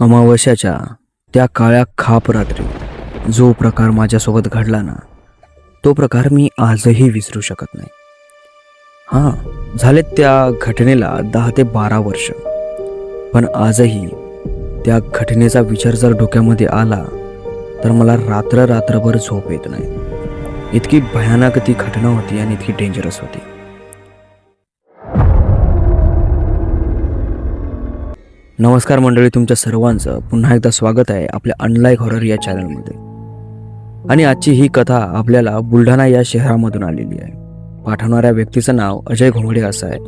अमावस्याच्या त्या काळ्या खाप रात्री जो प्रकार माझ्यासोबत घडला ना तो प्रकार मी आजही विसरू शकत नाही. हां झालेत त्या घटनेला दहा ते बारा वर्ष. पण आजही त्या घटनेचा विचार जर डोक्यामध्ये आला तर मला रात्र रात्रभर झोप येत नाही. इतकी भयानक ती घटना होती आणि इतकी डेंजरस होती. नमस्कार मंडळी तुमच्या सर्वांचं पुन्हा एकदा स्वागत आहे आपल्या अनलाईक हॉरर या चॅनलमध्ये आणि आजची ही कथा आपल्याला बुलढाणा या शहरामधून आलेली आहे. पाठवणाऱ्या व्यक्तीचं नाव अजय घोंगडे असं आहे.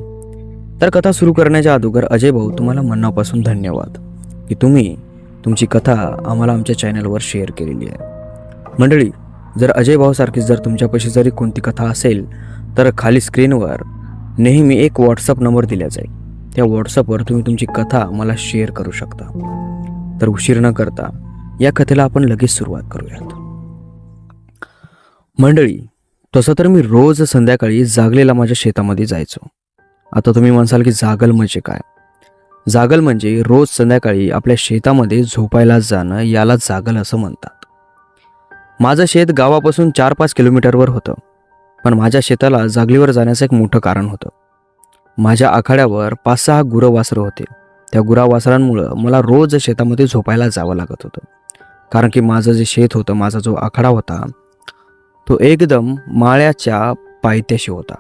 तर कथा सुरू करण्याच्या अगोदर अजय भाऊ तुम्हाला मनापासून धन्यवाद की तुम्ही तुमची कथा आम्हाला आमच्या चॅनलवर शेअर केलेली आहे. मंडळी जर अजय भाऊसारखीच जर तुमच्यापाशी जरी कोणती कथा असेल तर खाली स्क्रीनवर नेहमी एक व्हॉट्सअप नंबर दिला जाईल त्या व्हॉट्सअपवर तुम्ही तुमची कथा मला शेअर करू शकता. तर उशीर न करता या कथेला आपण लगेच सुरुवात करूयात. मंडळी तसं तर मी रोज संध्याकाळी जागलेला माझ्या शेतामध्ये जायचो. आता तुम्ही म्हणसाल की जागल म्हणजे काय? जागल म्हणजे रोज संध्याकाळी आपल्या शेतामध्ये झोपायला जाणं याला जागल असं म्हणतात. माझं शेत गावापासून चार पाच किलोमीटरवर होतं. पण माझ्या शेताला जागलीवर जाण्याचं एक मोठं कारण होतं. माझ्या आखाड्यावर पाच सहा गुरवासरं होते. त्या गुरावासरांमुळं मला रोज शेतामध्ये झोपायला जावं लागत होतं. कारण की माझं जे शेत होतं माझा जो आखाडा होता तो एकदम माळ्याच्या पायथ्याशी होता.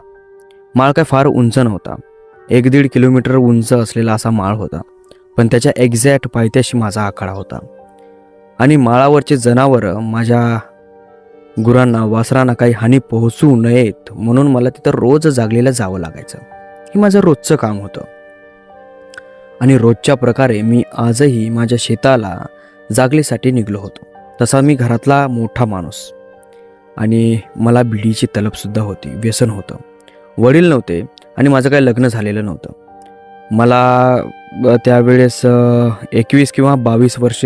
माळ काय फार उंच नव्हता. एक दीड किलोमीटर उंच असलेला असा माळ होता. पण त्याच्या एक्झॅक्ट पायथ्याशी माझा आखाडा होता. आणि माळावरचे जनावरं माझ्या गुरांना वासरांना काही हानी पोहोचू नयेत म्हणून मला तिथं रोज जागलेलं जावं लागायचं. हे माझं रोजचं काम होतं. आणि रोजच्या प्रकारे मी आजही माझ्या शेताला जागलीसाठी निघलो होतो. तसा मी घरातला मोठा माणूस. आणि मला बिडीची तलबसुद्धा होती व्यसन होतं. वडील नव्हते आणि माझं काही लग्न झालेलं नव्हतं. मला त्यावेळेस एकवीस किंवा बावीस वर्ष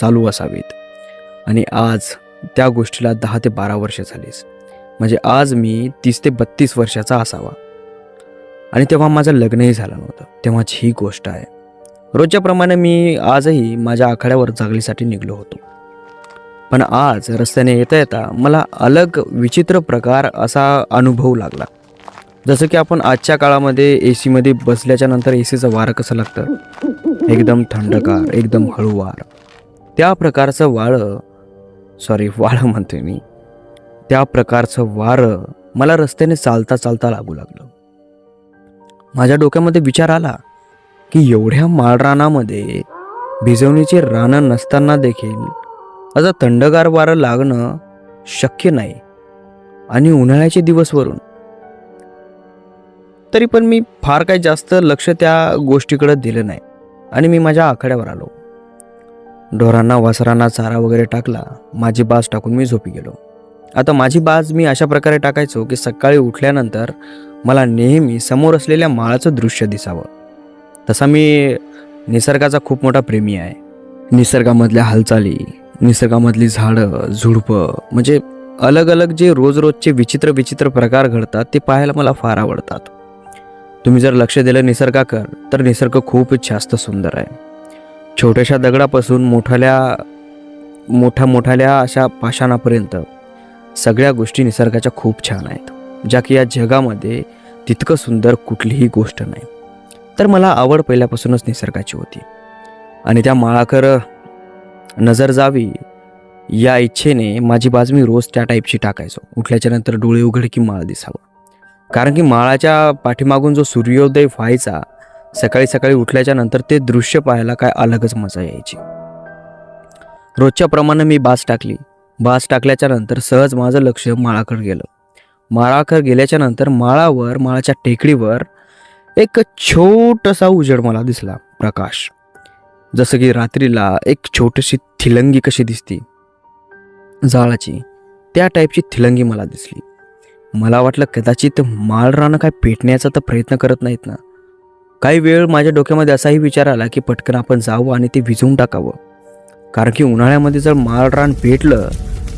चालू असावीत. आणि आज त्या गोष्टीला दहा ते बारा वर्ष झालीस. म्हणजे आज मी तीस ते बत्तीस वर्षाचा असावा. आणि तेव्हा माझं लग्नही झालं नव्हतं. तेव्हाची ही गोष्ट आहे. रोजच्याप्रमाणे मी आजही माझ्या आखाड्यावर जागलीसाठी निघलो होतो. पण आज रस्त्याने येता येता मला अलग विचित्र प्रकार असा अनुभव लागला. जसं की आपण आजच्या काळामध्ये ए सीमध्ये बसल्याच्या नंतर ए सीचं वारं कसं लागतं? एकदम थंडगार एकदम हळूवार. त्या प्रकारचं वाळं सॉरी वाळं म्हणतोय मी. त्या प्रकारचं वारं मला रस्त्याने चालता चालता लागू लागलं. माझ्या डोक्यामध्ये विचार आला की एवढ्या माळरानामध्ये भिजवणीची रानं नसताना देखील असं थंडगार वारं लागणं शक्य नाही आणि उन्हाळ्याचे दिवस वरून. तरी पण मी फार काही जास्त लक्ष त्या गोष्टीकडे दिलं नाही आणि मी माझ्या आखाड्यावर आलो. ढोरांना वासरांना चारा वगैरे टाकला माझी बाज टाकून मी झोपी गेलो. आता माझी बाज मी अशा प्रकारे टाकायचो की सकाळी उठल्यानंतर मला नेहमी समोर असलेल्या माळाचं दृश्य दिसावं. तसा मी निसर्गाचा खूप मोठा प्रेमी आहे. निसर्गामधल्या हालचाली निसर्गामधली झाडं झुडपं म्हणजे अलग अलग जे रोज रोजचे विचित्र विचित्र प्रकार घडतात ते पाहायला मला फार आवडतात. तुम्ही जर लक्ष दिलं निसर्गाकर तर निसर्ग खूप जास्त सुंदर आहे. छोट्याशा दगडापासून मोठाल्या मोठ्या मोठाल्या अशा पाषाणापर्यंत सगळ्या गोष्टी निसर्गाच्या खूप छान आहेत. ज्या की या जगामध्ये तितकं सुंदर कुठलीही गोष्ट नाही. तर मला आवड पहिल्यापासूनच निसर्गाची होती. आणि त्या माळाकर नजर जावी या इच्छेने माझी बाज मी रोज त्या टाईपची टाकायचो. उठल्याच्या नंतर डोळे उघड की माळ दिसावं. कारण की माळाच्या पाठीमागून जो सूर्योदय व्हायचा सकाळी सकाळी उठल्याच्या नंतर ते दृश्य पाहायला काय अलगच मजा यायची. रोजच्या प्रमाणे मी बास टाकली. बास टाकल्याच्या नंतर सहज माझं लक्ष माळाकडे गेलं. माळाखर गेल्याच्यानंतर माळावर माळाच्या टेकडीवर एक छोटासा उजेड मला दिसला प्रकाश. जसं की रात्रीला एक छोटीशी थिलंगी कशी दिसती. जाळाची त्या टाईपची थिलंगी मला दिसली. मला वाटलं कदाचित माळरानं काय पेटण्याचा तर प्रयत्न करत नाहीत ना. काही वेळ माझ्या डोक्यामध्ये असाही विचार आला की पटकन आपण जावं आणि ते विझवून टाकावं. कारण की उन्हाळ्यामध्ये जर माळरान पेटलं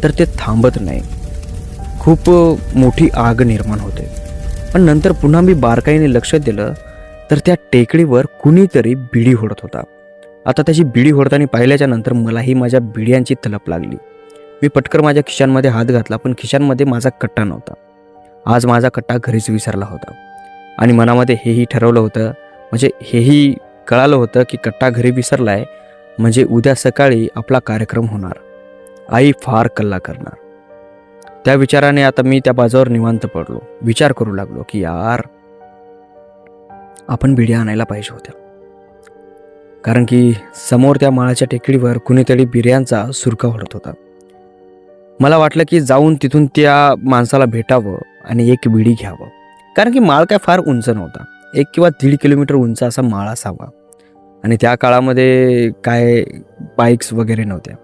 तर ते थांबत नाही. खूप मोठी आग निर्माण होते. पण नंतर पुन्हा मी बारकाईने लक्ष दिलं तर त्या टेकडीवर कुणीतरी बिडी होडत होता. आता त्याची बिडी होडताना पाहिल्याच्या नंतर मलाही माझ्या बिड्यांची तलप लागली. मी पटकर माझ्या खिशांमध्ये हात घातला पण खिशांमध्ये माझा कट्टा नव्हता. आज माझा कट्टा घरीच विसरला होता. आणि मनामध्ये हेही ठरवलं होतं म्हणजे हेही कळालं होतं की कट्टा घरी विसरला आहे म्हणजे उद्या सकाळी आपला कार्यक्रम होणार. आई फार कल्ला करणार. त्या विचाराने आता मी त्या बाजूवर निवांत पडलो. विचार करू लागलो की यार आपण बिड्या आणायला पाहिजे होत्या. कारण की समोर त्या माळाच्या टेकडीवर कुणीतरी बिर्यांचा सुरका ओढत होता. मला वाटलं की जाऊन तिथून त्या माणसाला भेटावं आणि एक बिडी घ्यावं. कारण की माळ काय फार उंच नव्हता. एक किंवा दीड किलोमीटर उंच असा माळ असावा. आणि त्या काळामध्ये काय बाईक्स वगैरे नव्हत्या.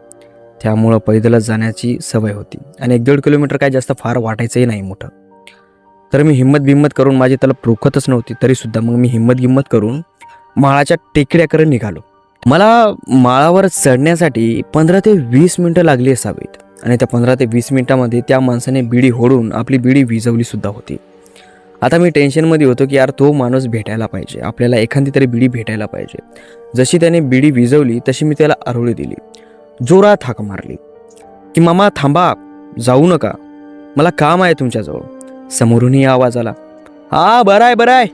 त्यामुळं पैदलच जाण्याची सवय होती. आणि एक दीड किलोमीटर काय जास्त फार वाटायचंही नाही मोठं. तर मी हिंमत बिंमत करून माझी त्याला रोखतच नव्हती तरीसुद्धा मग मी हिंमत गिंमत करून माळाच्या टेकड्याकडे निघालो. मला माळावर चढण्यासाठी पंधरा ते वीस मिनटं लागली असावीत. आणि त्या पंधरा ते वीस मिनटामध्ये त्या माणसाने बिडी होडून आपली बिडी विजवली सुद्धा होती. आता मी टेन्शनमध्ये होतो की यार तो माणूस भेटायला पाहिजे. आपल्याला एखादी तरी बिडी भेटायला पाहिजे. जशी त्याने बिडी विजवली तशी मी त्याला आरोळी दिली. जोरात हाक मारली. की मामा थांबा जाऊ नका. मला काम आहे तुमच्याजवळ. समोरूनही आवाज आला. हा बराय आहे बरं आहे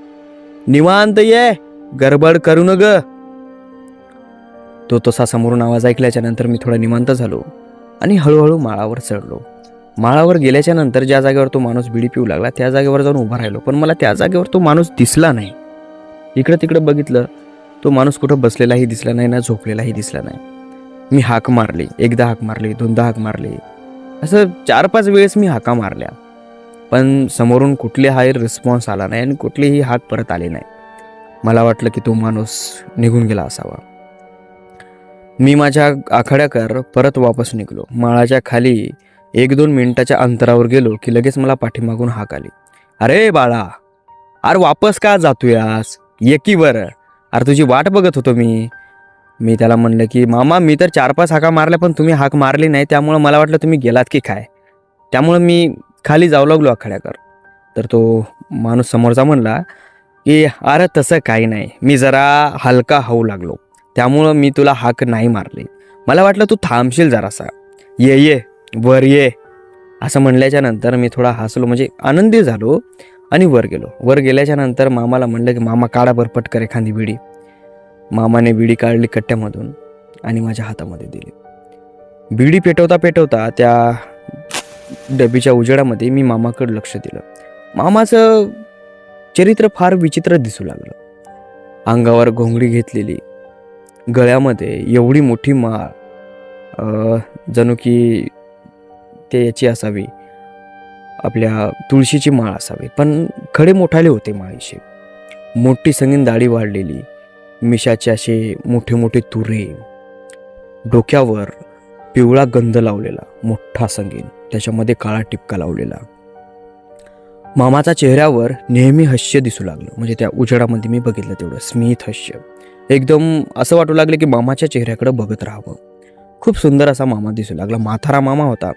निवांत ये. गडबड करू न ग तो तसा समोरून आवाज ऐकल्याच्या नंतर मी थोडा निवांत झालो आणि हळूहळू माळावर चढलो. माळावर गेल्याच्यानंतर ज्या जागेवर तो माणूस बिडी पिऊ लागला त्या जागेवर जाऊन उभा राहिलो. पण मला त्या जागेवर तो माणूस दिसला नाही. इकडं तिकडं बघितलं तो माणूस कुठं बसलेलाही दिसला नाही ना झोपलेलाही दिसला नाही. मी हाक मारली एकदा हाक मारली दोनदा हाक मारली. असं चार पाच वेळेस मी हाका मारल्या. पण समोरून कुठलेहाही रिस्पॉन्स आला नाही आणि कुठलीही हाक परत आली नाही. मला वाटलं की तो माणूस निघून गेला असावा. मी माझ्या आखाड्याकर परत वापस निघलो. माळाच्या खाली एक दोन मिनिटाच्या अंतरावर गेलो की लगेच मला पाठीमागून हाक आली. अरे बाळा अरे वापस का जातोयास एकीवर बरं. अरे तुझी वाट बघत होतो मी. मी त्याला म्हणलं की मामा मी तर चार पाच हाका मारल्या पण तुम्ही हाक मारली नाही त्यामुळं मला वाटलं तुम्ही गेलात की काय? त्यामुळं मी खाली जाऊ लागलो आखाड्याकर. तर तो माणूस समोरचा म्हणला की अरे तसं काही नाही. मी जरा हलका होऊ लागलो. त्यामुळं मी तुला हाक नाही मारली. मला वाटलं तू थांबशील जरासा. ये ये. वर ये. असं म्हणल्याच्या नंतर मी थोडा हसलो. म्हणजे आनंदी झालो आणि वर गेलो. वर गेल्याच्यानंतर मामाला म्हणलं की मामा काढा बरपट कर एखादी बिडी. मामाने बिडी काढली कट्ट्यामधून आणि माझ्या हातामध्ये दिली. बिडी पेटवता पेटवता त्या डबीच्या उजेडामध्ये मी मामाकडे लक्ष दिलं. मामाचं चरित्र फार विचित्र दिसू लागलं. अंगावर घोंगडी घेतलेली गळ्यामध्ये एवढी मोठी माळ जणू की ते याची असावी आपल्या तुळशीची माळ असावी पण खडे मोठाले होते माळीशी. मोठी संगीन दाढी वाढलेली मिशाचे असे मोठे मोठे तुरे डोक्यावर पिवळा गंध लावलेला मोठा संगीन त्याच्यामध्ये काळा टिपका लावलेला. मामाचा चेहऱ्यावर नेहमी हास्य दिसू लागलं. म्हणजे त्या उजेडामध्ये मी बघितलं तेवढं स्मित हास्य. एकदम असं वाटू लागलं की मामाच्या चेहऱ्याकडे बघत राहावं. खूप सुंदर असा मामा दिसू लागला. माथारा मामा होता.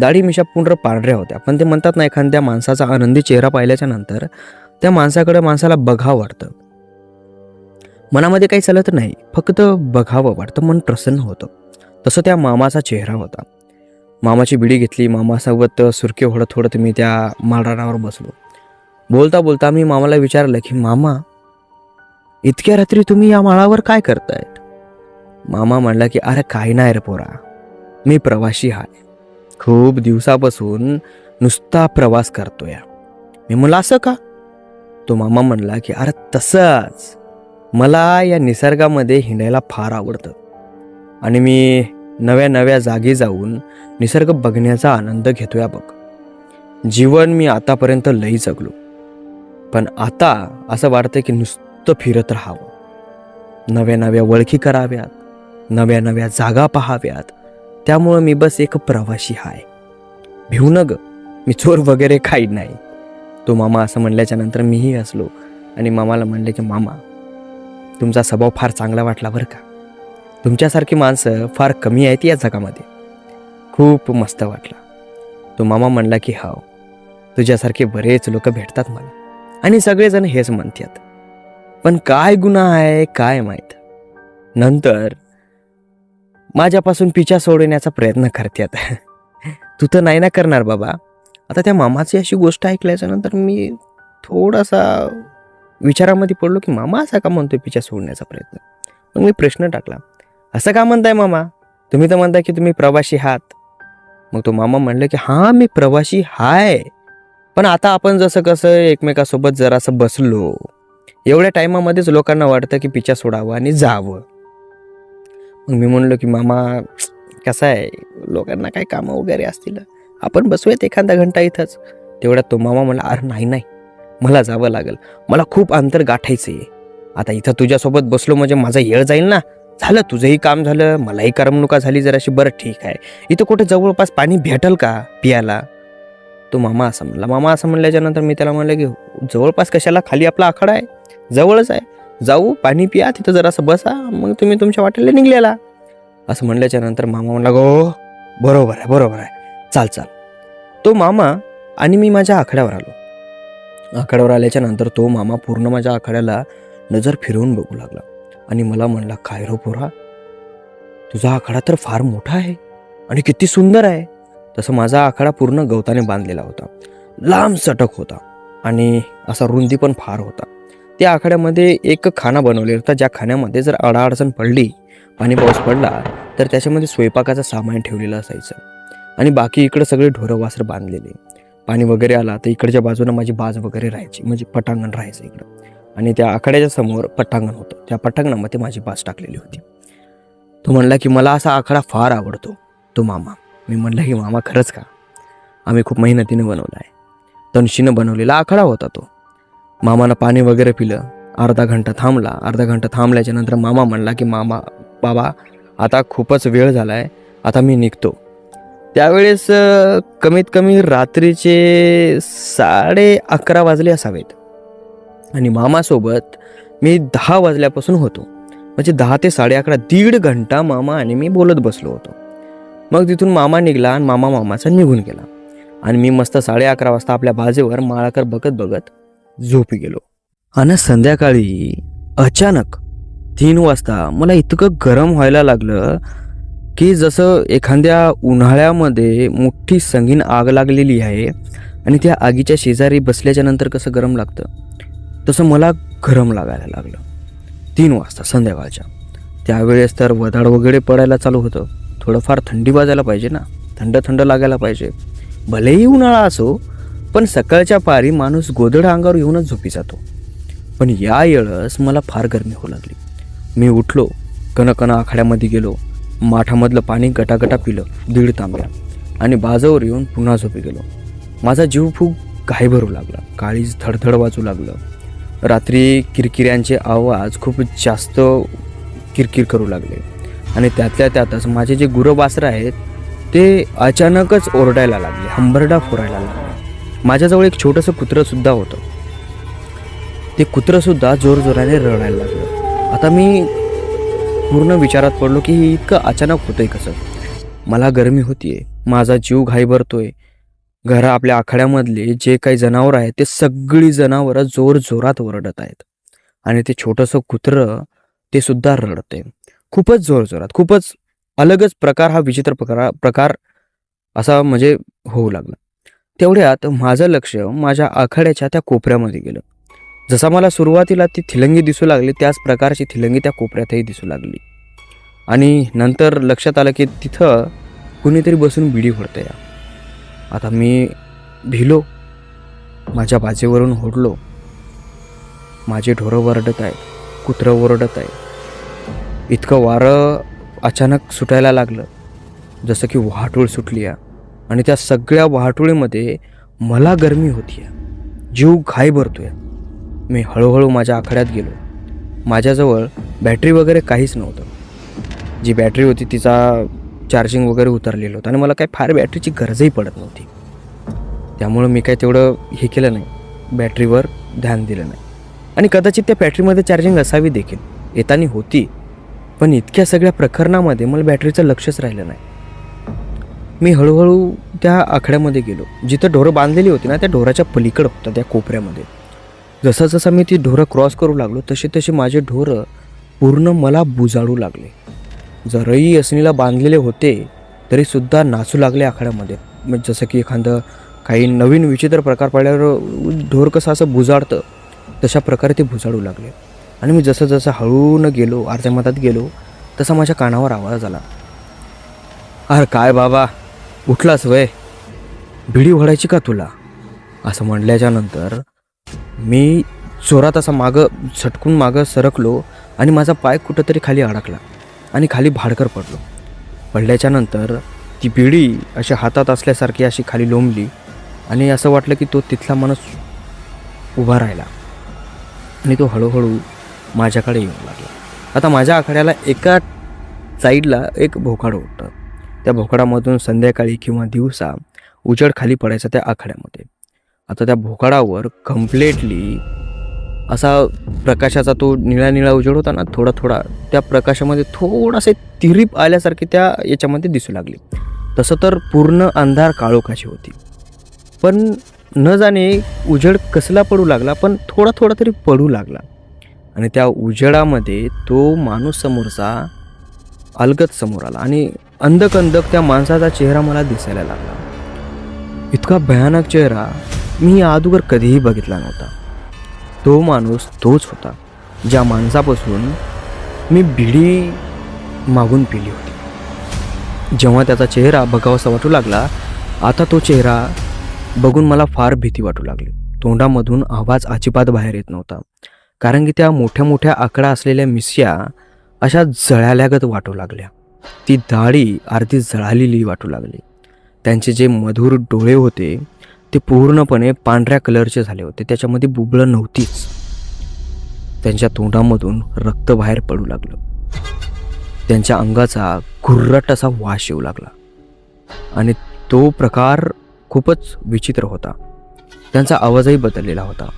दाढी मिशा पूर्ण पांढऱ्या होत्या. पण ते म्हणतात ना एखाद्या माणसाचा आनंदी चेहरा पाहिल्याच्या नंतर त्या माणसाकडे माणसाला बघावं वाटतं. मनामध्ये काही चालत नाही. फक्त बघावं वाटतं मन प्रसन्न होतं. तसं त्या मामाचा चेहरा होता. मामाची बिडी घेतली मामासोबत सुरके होडत होडत मी त्या माळरानावर बसलो. बोलता बोलता मी मामाला विचारलं की मामा इतक्या रात्री तुम्ही या माळावर काय करतायत? मामा म्हणला की अरे काय नाही रे पोरा. मी प्रवासी आहे. खूप दिवसापासून नुसता प्रवास करतोय. मी म्हणलं असं का? तो मामा म्हणला की अरे तसंच. मला या निसर्गामध्ये हिंडायला फार आवडतं. आणि मी नव्या नव्या जागी जाऊन निसर्ग बघण्याचा आनंद घेतोया बघ. जीवन मी आतापर्यंत लई जगलो. पण आता असं वाटतं की नुसतं फिरत राहावं. नव्या नव्या ओळखी कराव्यात नव्या नव्या जागा पाहाव्यात. त्यामुळं मी बस एक प्रवासी हाय. भिऊ न ग मी चोर वगैरे काही नाही. तो मामा असं म्हणल्याच्या नंतर मीही असलो आणि मामाला म्हणले की मामा तुमचा स्वभाव फार चांगला वाटला बरं का? तुमच्यासारखी माणसं फार कमी आहेत या जगामध्ये. खूप मस्त वाटला. तो मामा म्हणला की हाव तुझ्यासारखे बरेच लोक भेटतात मला आणि सगळेजण हेच म्हणतात. पण काय गुन्हा आहे काय माहीत? नंतर माझ्यापासून पिछा सोडवण्याचा प्रयत्न करतात. तू तर नाही ना करणार बाबा. आता त्या मामाची अशी गोष्ट ऐकल्याच्या नंतर मी थोडासा विचारामध्ये पडलो की मामा असा का म्हणतोय पिचा सोडण्याचा प्रयत्न? मग मी प्रश्न टाकला असं का म्हणताय मामा? तुम्ही तर म्हणताय की तुम्ही प्रवासी आहात. मग तो मामा म्हणलं की हां मी प्रवासी हाय पण आता आपण जसं कसं एकमेकासोबत जरासं बसलो एवढ्या टायमामध्येच लोकांना वाटतं की पिछा सोडावं आणि जावं. मग मी म्हणलो की मामा कसं आहे? लोकांना काय कामं वगैरे असतील? आपण बसूयात एखादा घंटा इथंच. तेवढ्यात तो मामा म्हणला अरे नाही नाही मला जावं लागेल. मला खूप अंतर गाठायचं आहे आता इथं तुझ्यासोबत बसलो म्हणजे माझा येळ जाईल ना? झालं तुझंही काम झालं मलाही करमणुका झाली जराशी. बरं ठीक आहे. इथं कुठे जवळपास पाणी भेटल का पियाला? तो मामा असं म्हणला. मामा असं म्हणल्याच्यानंतर मी त्याला म्हणलं की जवळपास कशाला? खाली आपला आखाडा आहे. जवळच आहे. जाऊ पाणी पिया तिथं जरासं बसा. मग तुम्ही तुमच्या वाटेला निघलेला. असं म्हणल्याच्या नंतर मामा म्हणला गो बरोबर आहे बरोबर आहे. चाल चाल. तो मामा आणि मी माझ्या आखड्यावर आलो. आखाड्यावर आल्याच्यानंतर तो मामा पूर्ण माझ्या आखाड्याला नजर फिरवून बघू लागला. आणि मला म्हणला काय रो पोरा? तुझा आखाडा तर फार मोठा आहे आणि किती सुंदर आहे. तसं माझा आखाडा पूर्ण गवताने बांधलेला होता. लांब सटक होता आणि असा रुंदी पण फार होता. त्या आखाड्यामध्ये एक खाना बनवलेला होता ज्या खाण्यामध्ये जर अडाअडचण पडली पाणी पाऊस पडला तर त्याच्यामध्ये स्वयंपाकाचं सामान ठेवलेलं असायचं. आणि बाकी इकडं सगळे ढोरं वासर बांधलेले. पाणी वगैरे आला तर इकडच्या बाजूनं माझी बाज वगैरे राहायची म्हणजे पटांगण राहायचं इकडं. आणि त्या आखाड्याच्या समोर पटांगण होतं. त्या पटांगणामध्ये माझी बाज टाकलेली होती. तो म्हणला की मला असा आखाडा फार आवडतो. तो मामा. मी म्हणलं की मामा खरंच का? आम्ही खूप मेहनतीनं बनवला आहे. तणशीनं बनवलेला आखाडा होता तो. मामानं पाणी वगैरे पिलं. अर्धा घंटा थांबला. अर्धा घंटा थांबल्याच्या नंतर मामा म्हणला की मामा बाबा आता खूपच वेळ झाला आहे आता मी निघतो. त्यावेळेस कमीत कमी रात्रीचे साडे अकरा वाजले असावेत. आणि मामासोबत मी दहा वाजल्यापासून होतो. म्हणजे दहा ते साडे अकरा दीड घंटा मामा आणि मी बोलत बसलो होतो. मग तिथून मामा निघला आणि मामा मामाचा निघून गेला. आणि मी मस्त साडे अकरा वाजता आपल्या बाजेवर माळाकर बघत बघत झोपी गेलो. आणि संध्याकाळी अचानक तीन वाजता मला इतकं गरम व्हायला लागलं की जसं एखाद्या उन्हाळ्यामध्ये मोठी संगीन आग लागलेली आहे आणि त्या आगीच्या शेजारी बसल्याच्या नंतर कसं गरम लागतं? तसं मला गरम लागायला लागलं. तीन वाजता संध्याकाळच्या. त्यावेळेस तर वदाड वगैरे पडायला चालू होतं. थोडंफार थंडी वाजायला पाहिजे ना. थंड थंड लागायला पाहिजे. भलेही उन्हाळा असो पण सकाळच्या पारी माणूस गोदड अंगावर येऊनच झोपी जातो. पण या येळस मला फार गरमी होऊ लागली. मी उठलो कणकण आखाड्यामध्ये गेलो. माठामधलं पाणी गटागटा पिलं दीड तांब्या. आणि बाजावर येऊन पुन्हा झोपी गेलो. माझा जीव फूक घाई भरू लागला. काळीज धडधड वाजू लागलं. रात्री किरकिऱ्यांचे आवाज खूप जास्त किरकिर करू लागले. आणि त्यातल्या त्यातच माझे जे गुरबासरं आहेत ते अचानकच ओरडायला लागले हंबरडा फोरायला लागले. माझ्याजवळ एक छोटंसं कुत्रंसुद्धा होतं. ते कुत्रंसुद्धा जोरजोराने रडायला लागलं. आता मी पूर्ण विचारात पडलो की हे इतकं अचानक होतंय कसं? मला गरमी होतीये. माझा जीव घाई भरतोय. घरा आपल्या आखाड्यामधले जे काही जनावरं आहेत ते सगळी जनावरं जोर जोरात ओरडत आहेत. आणि ते छोटंसं कुत्रं ते सुद्धा रडतंय. खूपच जोर जोरात खूपच अलगच प्रकार हा विचित्र प्रकार प्रकार असा म्हणजे होऊ लागला. तेवढ्यात माझं लक्ष माझ्या आखाड्याच्या त्या कोपऱ्यामध्ये गेलं. जसा मला सुरुवातीला ती थिलंगी दिसू लागली त्याच प्रकारची थिलंगी त्या कोपऱ्यातही दिसू लागली. आणि नंतर लक्षात आलं की तिथं कुणीतरी बसून बिडी फोडतंय. आता मी भिलो माझ्या बाजेवरून होडलो माझे ढोरं वरडत आहे कुत्रं ओरडत आहे इतकं वारं अचानक सुटायला लागलं जसं की वाहटूळ सुटली आहे आणि त्या सगळ्या वाहटुळीमध्ये मला गरमी होती जीव घाई भरतोय. मी हळूहळू माझ्या आखाड्यात गेलो. माझ्याजवळ बॅटरी वगैरे काहीच नव्हतं. जी बॅटरी होती तिचा चार्जिंग वगैरे उतरलेलं होतं आणि मला काही फार बॅटरीची गरजही पडत नव्हती. त्यामुळं मी काय तेवढं हे केलं नाही. बॅटरीवर ध्यान दिलं नाही. आणि कदाचित त्या बॅटरीमध्ये चार्जिंग असावी देखील. येताना होती. पण इतक्या सगळ्या प्रकरणामध्ये मला बॅटरीचं लक्षच राहिलं नाही. मी हळूहळू त्या आखड्यामध्ये गेलो. जिथं ढोरं बांधलेली होती ना त्या ढोराच्या पलीकडं होतं त्या कोपऱ्यामध्ये. जसं जसं मी ती ढोरं क्रॉस करू लागलो तसे तसे माझे ढोरं पूर्ण मला बुजाळू लागले. जरही असणीला बांधलेले होते तरीसुद्धा नाचू लागले आखाड्यामध्ये. म्हणजे जसं की एखादं काही नवीन विचित्र प्रकार पडल्यावर ढोर कसं असं बुजाडतं तशा प्रकारे ते बुजाडू लागले. आणि मी जसं जसं हळून गेलो अर्ध्या मधात गेलो तसा माझ्या कानावर आवाज आला. अरे काय बाबा उठलास वय? भिडी व्हडायची का तुला? असं म्हणल्याच्या नंतर मी जोरात असा मागं झटकून मागं सरकलो आणि माझा पाय कुठंतरी खाली अडकला आणि खाली भाडकर पडलो. पडल्याच्या नंतर ती बिडी अशी हातात असल्यासारखी अशी खाली लोंबली आणि असं वाटलं की तो तिथला माणूस उभा राहिला आणि तो हळूहळू माझ्याकडे येऊ लागला. आता माझ्या आखाड्याला एका साईडला एक भोकाड होतं. त्या भोकाडामधून संध्याकाळी किंवा दिवसा उजड खाली पडायचा त्या आखाड्यामध्ये. आता त्या भोकाडावर कम्प्लेटली असा प्रकाशाचा तो निळा निळा उजेड होता ना थोडा थोडा त्या प्रकाशामध्ये थोडासे तिरीप आल्यासारखी त्या याच्यामध्ये दिसू लागली. तसं तर पूर्ण अंधार काळोखाची होती. पण न जाणे उजेड कसला पडू लागला पण थोडा थोडा तरी पडू लागला. आणि त्या उजेडामध्ये तो माणूस समोरचा अलगत समोर आला आणि अंधक अंधक त्या माणसाचा चेहरा मला दिसायला लागला. इतका भयानक चेहरा मी या अगोदर कधीही बघितला नव्हता. तो माणूस तोच होता ज्या माणसापासून मी भिडी मागून पिली होती. जेव्हा त्याचा चेहरा बघावासा वाटू लागला आता तो चेहरा बघून मला फार भीती वाटू लागली. तोंडामधून आवाज अजिबात बाहेर येत नव्हता कारण की त्या मोठ्या मोठ्या आकडा असलेल्या मिस्या अशा जळाल्यागत वाटू लागल्या. ती दाढी अर्धी जळालेली वाटू लागली. त्यांचे जे मधुर डोळे होते ते पूर्णपणे पांढऱ्या कलरचे झाले होते. त्याच्यामध्ये बुबळं नव्हतीच. त्यांच्या तोंडामधून रक्त बाहेर पडू लागलं. त्यांच्या अंगाचा घुर्रट असा वास येऊ लागला. आणि तो प्रकार खूपच विचित्र होता. त्यांचा आवाजही बदललेला होता.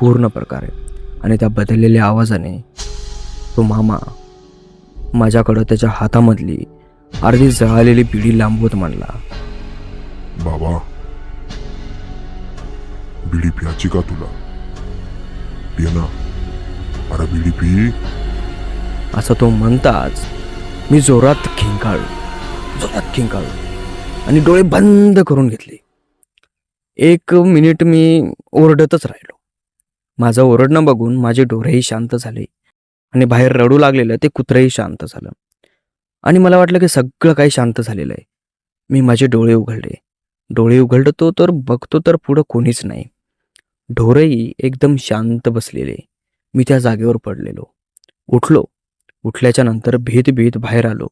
पूर्ण प्रकारे. आणि त्या बदललेल्या आवाजाने तो मामा माझ्याकडं त्याच्या हातामधली अर्धी जळालेली पिढी लांबवत म्हणला बाबा बिडी याचिका तुला? ये ना. अरे बिडी असं तो म्हणताच मी जोरात खिंकाळलो. जोरात खिंकाळलो. आणि डोळे बंद करून घेतले. एक मिनिट मी ओरडतच राहिलो. माझं ओरडणं बघून माझे डोळेही शांत झाले. आणि बाहेर रडू लागलेलं ते कुत्रंही शांत झालं. आणि मला वाटलं की सगळं काही शांत झालेलं आहे. मी माझे डोळे उघडले. डोळे उघडतो तर बघतो तर पुढं कोणीच नाही. ढोरही एकदम शांत बसलेले. मी त्या जागेवर पडलेलो. उठलो. उठल्याच्या नंतर भीत भीत बाहेर आलो.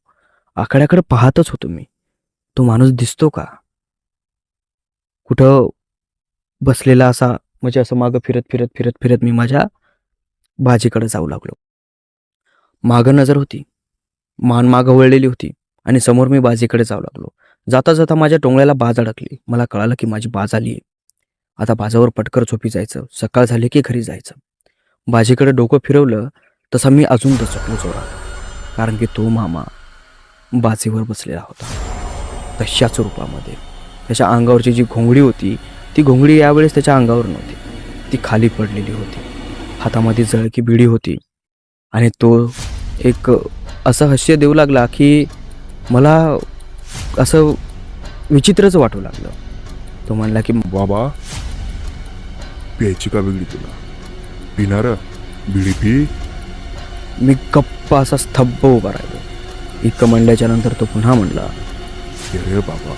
आकड्याकडे पाहतच होतो मी. तो माणूस दिसतो का? कुठं बसलेला असा म्हणजे असं मागं फिरत फिरत फिरत फिरत मी माझ्या बाजीकडे जाऊ लागलो. मागं नजर होती. मान मागं वळलेली होती आणि समोर मी बाजीकडे जाऊ लागलो. जाता जाता माझ्या टोंगळ्याला बाज अडकली. मला कळालं की माझी बाज आली आहे आता बाजावर पटकर झोपी जायचं सकाळ झाली की घरी जायचं. बाजीकडे डोकं फिरवलं तसा मी अजून दचकलो जोरात. कारण की तो मामा बाजीवर बसलेला होता. तशाच रूपामध्ये. त्याच्या अंगावरची जी घोंगडी होती ती घोंगडी यावेळेस त्याच्या अंगावर नव्हती. ती खाली पडलेली होती. हातामध्ये जळकी बिडी होती. आणि तो एक असं हास्य देऊ लागला की मला असं विचित्रच वाटू लागलं. तो म्हणला की बाबा प्यायची का वेगळी तुला? पिणार? बिडी पी? मी गप्प असा स्तब्ध उभा राहिलो. इतकं म्हणल्याच्या नंतर तो पुन्हा म्हणला अरे बाबा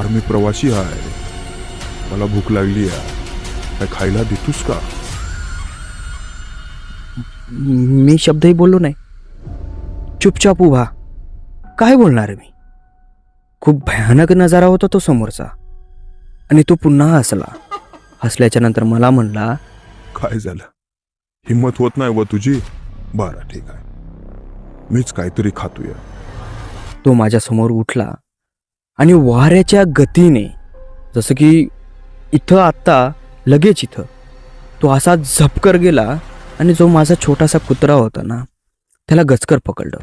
अरे मी प्रवासी आहे. मला भूक लागली आहे. काय खायला देतोस का? मी शब्दही बोललो नाही. चुपचाप उभा. काय बोलणार मी? खूप भयानक नजारा होता तो समोरचा. आणि तो पुन्हा हसला. हसल्याच्या नंतर मला म्हणला काय झालं? हिंमत होत नाही व तुझी? बरं ठीक आहे. मीच काहीतरी खातोय. तो माझ्यासमोर उठला आणि वाऱ्याच्या गतीने जसं की इथं आत्ता लगेच इथं तो असा झपकर गेला आणि जो माझा छोटासा कुत्रा होता ना त्याला गचकर पकडलं.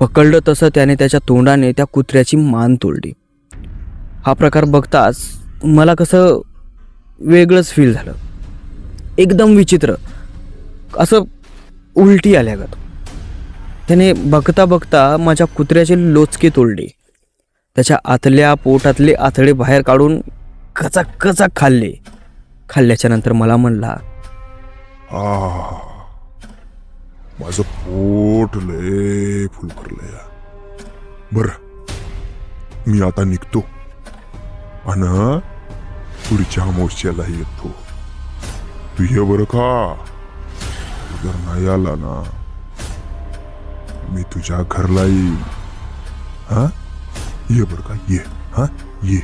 पकडलं तसं त्याने त्याच्या तोंडाने त्या कुत्र्याची मान तोडली. हा प्रकार बघताच मला कसं वेगळंच फील झालं. एकदम विचित्र. असं उलटी आल्यागत त्याने बघता बघता माझ्या कुत्र्याचे लोचके तोडले. त्याच्या आतल्या पोटातले आतडे बाहेर काढून कचाक कचाक खाल्ले. खाल्ल्याच्या नंतर मला म्हणला आ माझं पोट लय फुल भरलंय बर मी आता निघतो. आणि पुढच्या मोर्चाला येतो तू. ये बरं का? जर नाही आला ना. मी तुझ्या घरला येईन. हा? ये बरं का? ये. हा? ये.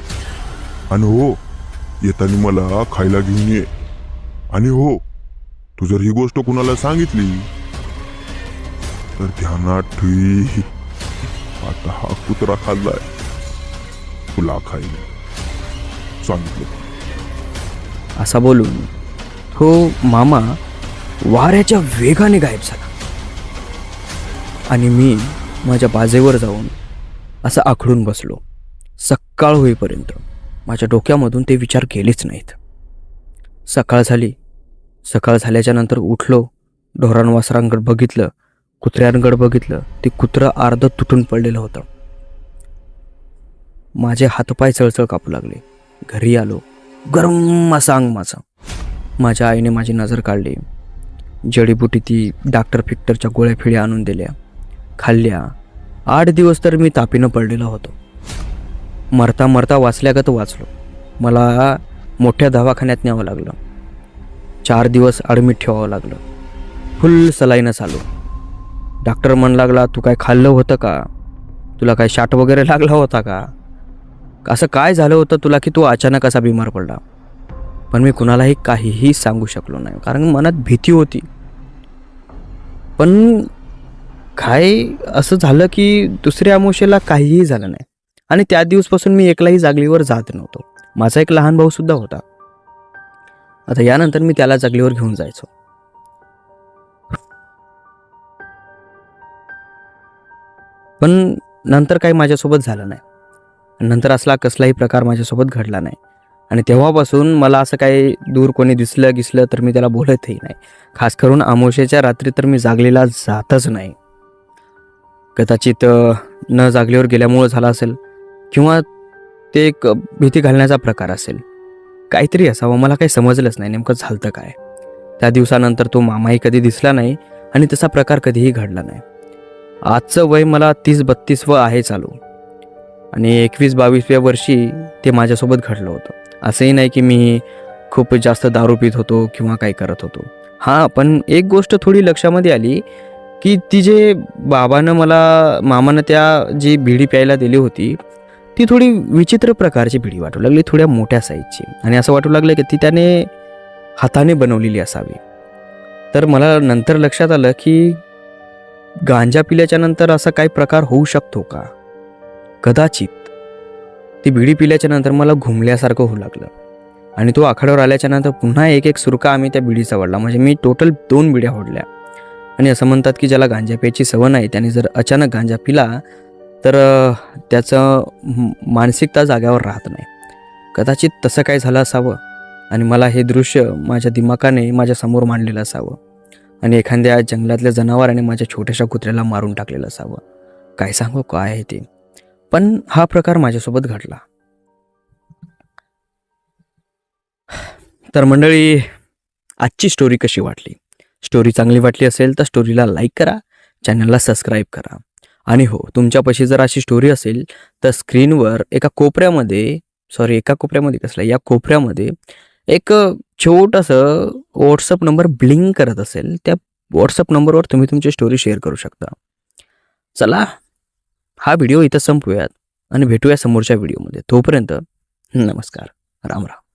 आणि हो येताना मला खायला घेऊन ये. आणि हो तू जर ही गोष्ट कुणाला सांगितली तर ध्यानात ठेवी आता हा कुत्रा खाल्लाय. तुला खाईल सांगितलं. असा बोलून तो मामा वाऱ्याच्या वेगाने गायब झाला. आणि मी माझ्या बाजेवर जाऊन असं आखडून बसलो. सकाळ होईपर्यंत माझ्या डोक्यामधून ते विचार गेलेच नाहीत. सकाळ झाली. सकाळ झाल्याच्यानंतर उठलो. ढोरांवासरांकडे बघितलं. कुत्र्यांकडे बघितलं. ते कुत्रं अर्ध तुटून पडलेलं होतं. माझे हातपाय चळचळ कापू लागले. घरी आलो. गरम असा अंग माझं. माझ्या आईने माझी नजर काढली. जडीबुटी ती डॉक्टर फिक्टरच्या गोळ्या फिळ्या आणून दिल्या. खाल्ल्या. आठ दिवस तर मी तापीनं पडलेलो होतो. मरता मरता वाचल्यागत वाचलो. मला मोठ्या दवाखान्यात न्यावं लागलं. चार दिवस ॲडमिट ठेवावं लागलं. फुल सलाईनच आलो डॉक्टर म्हण लागला तू काय खाल्लं होतं का? तुला काय शाट वगैरे लागला होता का? असं काय झालं होतं तुला की तू अचानक असा बिमार पडला? पण मी कुणालाही काहीही सांगू शकलो नाही कारण मनात भीती होती. पण काय असं झालं की दुसऱ्या अमोशेला काहीही झालं नाही. आणि त्या दिवसपासून मी एकलाही जागलीवर जात नव्हतो. माझा एक लहान भाऊ सुद्धा होता. आता यानंतर मी त्याला जागलीवर घेऊन जायचो. पण नंतर काही माझ्यासोबत झालं नाही. नंतर असला कसलाही प्रकार माझ्यासोबत घडला नाही. आणि तेव्हापासून मला असं काही दूर कोणी दिसलं गिसलं तर मी त्याला बोलतही नाही. खास करून आमोशेच्या रात्री तर मी जागलेला जातच नाही. कदाचित न जागल्यावर गेल्यामुळं झाला असेल किंवा ते एक भीती घालण्याचा प्रकार असेल. काहीतरी असावं मला काही समजलंच नाही नेमकं झालं काय. त्या दिवसानंतर तो मामाही कधी दिसला नाही आणि तसा प्रकार कधीही घडला नाही. आजचं वय मला तीस बत्तीस व आहे चालू. आणि एकवीस बावीसव्या वर्षी ते माझ्यासोबत घडलं होतं. असंही नाही की मी खूप जास्त दारू पित होतो किंवा काय करत होतो. हां पण एक गोष्ट थोडी लक्षामध्ये आली की ती जे बाबानं मला मामानं त्या जी बिडी प्यायला दिली होती ती थोडी विचित्र प्रकारची बिडी वाटू लागली थोड्या मोठ्या साईजची. आणि असं वाटू लागलं की ती त्याने हाताने बनवलेली असावी. तर मला नंतर लक्षात आलं की गांजा पिल्याच्या नंतर असा काही प्रकार होऊ शकतो का? कदाचित ती बिडी पिल्याच्या नंतर मला घुमल्यासारखं होऊ लागलं. आणि तो आखाड्यावर आल्याच्यानंतर पुन्हा एक एक सुरका आम्ही त्या बिडीचा वडला म्हणजे मी टोटल दोन बिड्या ओढल्या. आणि असं म्हणतात की ज्याला गांजा प्यायची सवय नाही त्याने जर अचानक गांजा पिला तर त्याचं मानसिकता जाग्यावर राहत नाही. कदाचित तसं काय झालं असावं. आणि मला हे दृश्य माझ्या दिमाकाने माझ्यासमोर मांडलेलं असावं. आणि एखाद्या जंगलातल्या जनावराने माझ्या छोट्याशा कुत्र्याला मारून टाकलेलं असावं. काय सांगू काय आहे ते? पण हा प्रकार माझ्यासोबत घडला. तर मंडळी आजची स्टोरी कशी वाटली? स्टोरी चांगली वाटली असेल तर स्टोरीला लाईक करा चॅनलला सबस्क्राईब करा. आणि हो तुमच्यापाशी जर अशी स्टोरी असेल तर स्क्रीनवर एका कोपऱ्यामध्ये सॉरी एका कोपऱ्यामध्ये कसला या कोपऱ्यामध्ये एक छोटंसं व्हॉट्सअप नंबर ब्लिंक करत असेल त्या व्हॉट्सअप नंबरवर तुम्ही तुमची स्टोरी शेअर करू शकता. चला हा व्हिडिओ इथं संपूयात आणि भेटूया समोरच्या व्हिडिओमध्ये. तोपर्यंत नमस्कार. राम राम.